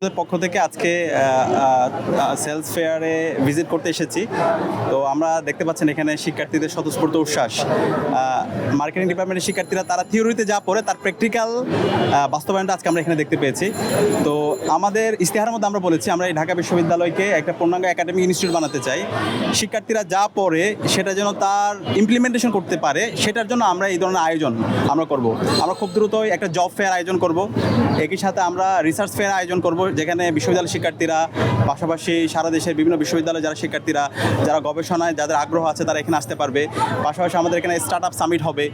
আমাদের পক্ষ থেকে আজকে সেলস ফেয়ারে ভিজিট করতে এসেছি। তো আমরা দেখতে পাচ্ছেন এখানে শিক্ষার্থীদের স্বতঃস্ফূর্ত উচ্ছ্বাস। মার্কেটিং ডিপার্টমেন্টের শিক্ষার্থীরা, তারা থিওরিতে যা পড়ে, তার প্র্যাকটিক্যাল বাস্তবায়নটা আজকে আমরা এখানে দেখতে পেয়েছি। তো আমাদের ইশতেহারের মধ্যে আমরা বলেছি, আমরা এই ঢাকা বিশ্ববিদ্যালয়কে একটা পূর্ণাঙ্গ একাডেমিক ইনস্টিটিউট বানাতে চাই। শিক্ষার্থীরা যা পড়ে, সেটা যেন তার ইমপ্লিমেন্টেশন করতে পারে, সেটার জন্য আমরা এই ধরনের আয়োজন আমরা করব। আমরা খুব দ্রুতই একটা জব ফেয়ার আয়োজন করব। একই সাথে আমরা রিসার্চ ফেয়ার আয়োজন করব যেখানে বিশ্ববিদ্যালয়ের শিক্ষার্থীরা, পাশাপাশি সারা দেশের বিভিন্ন বিশ্ববিদ্যালয়ে যারা শিক্ষার্থীরা, যারা গবেষণায় যাদের আগ্রহ আছে তারা এখানে আসতে পারবে। পাশাপাশি আমাদের এখানে স্টার্ট আপ সামিট হবে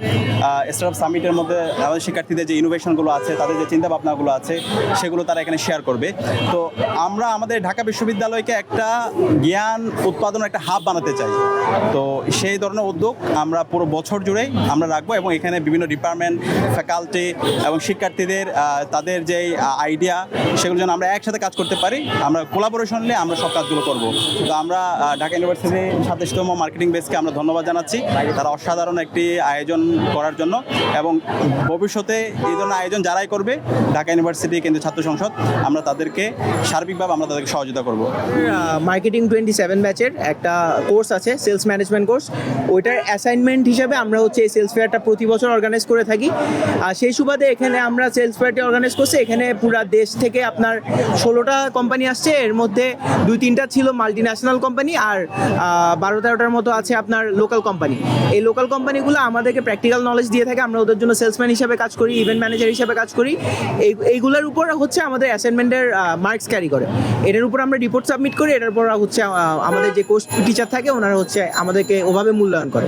স্টার্ট আপ সামিটের মধ্যে আমাদের শিক্ষার্থীদের যে ইনোভেশনগুলো আছে, তাদের যে চিন্তা ভাবনাগুলো আছে, সেগুলো তারা এখানে শেয়ার করবে। তো আমরা আমাদের ঢাকা বিশ্ববিদ্যালয়কে একটা জ্ঞান উৎপাদনের একটা হাব বানাতে চাই। তো সেই ধরনের উদ্যোগ আমরা পুরো বছর জুড়েই আমরা রাখব এবং এখানে বিভিন্ন ডিপার্টমেন্ট ফ্যাকাল্টি এবং শিক্ষার্থীদের তাদের যে আইডিয়া সেগুলো যেন আমরা একসাথে কাজ করতে পারি, আমরা কোলাবোরেশন নিয়ে আমরা সব কাজগুলো করব। তো আমরা ঢাকা ইউনিভার্সিটির সাতাশতম মার্কেটিং বেসকে আমরা ধন্যবাদ জানাচ্ছি। তারা অসাধারণ একটি আয়োজন করার জন্য এবং ভবিষ্যতে এই ধরনের আয়োজন যারাই করবে, ঢাকা ইউনিভার্সিটি কেন্দ্রীয় ছাত্র সংসদ, আমরা তাদেরকে সার্বিকভাবে আমরা তাদেরকে সহযোগিতা করব। মার্কেটিং টোয়েন্টি সেভেন ব্যাচের একটা কোর্স আছে সেলস ম্যানেজমেন্ট কোর্স ওইটার অ্যাসাইনমেন্ট হিসাবে আমরা হচ্ছে এই সেলস ফেয়ারটা প্রতি বছর অর্গানাইজ করে থাকি। আর সেই সুবাদে এখানে আমরা সেলস ফেয়ারটি অর্গানাইজ করছি। এখানে পুরো দেশ থেকে আপনার ষোলোটা কোম্পানি আসছে, এর মধ্যে দুই তিনটা ছিল মাল্টি ন্যাশনাল কোম্পানি আর বারো তেরোটার মতো আছে আপনার লোকাল কোম্পানি এই লোকাল কোম্পানিগুলো আমাদেরকে প্র্যাকটিক্যাল নলেজ দিয়ে থাকে, আমরা ওদের জন্য সেলসম্যান হিসাবে কাজ করি ইভেন্ট ম্যানেজার হিসাবে কাজ করি। এই, এইগুলোর উপর হচ্ছে আমাদের অ্যাসাইনমেন্টের মার্কস ক্যারি করে। এটার উপর আমরা রিপোর্ট সাবমিট করি, এটার পর হচ্ছে আমাদের যে কোর্স টিচার থাকে, ওনারা হচ্ছে আমাদেরকে ওভাবে মূল্যায়ন করে।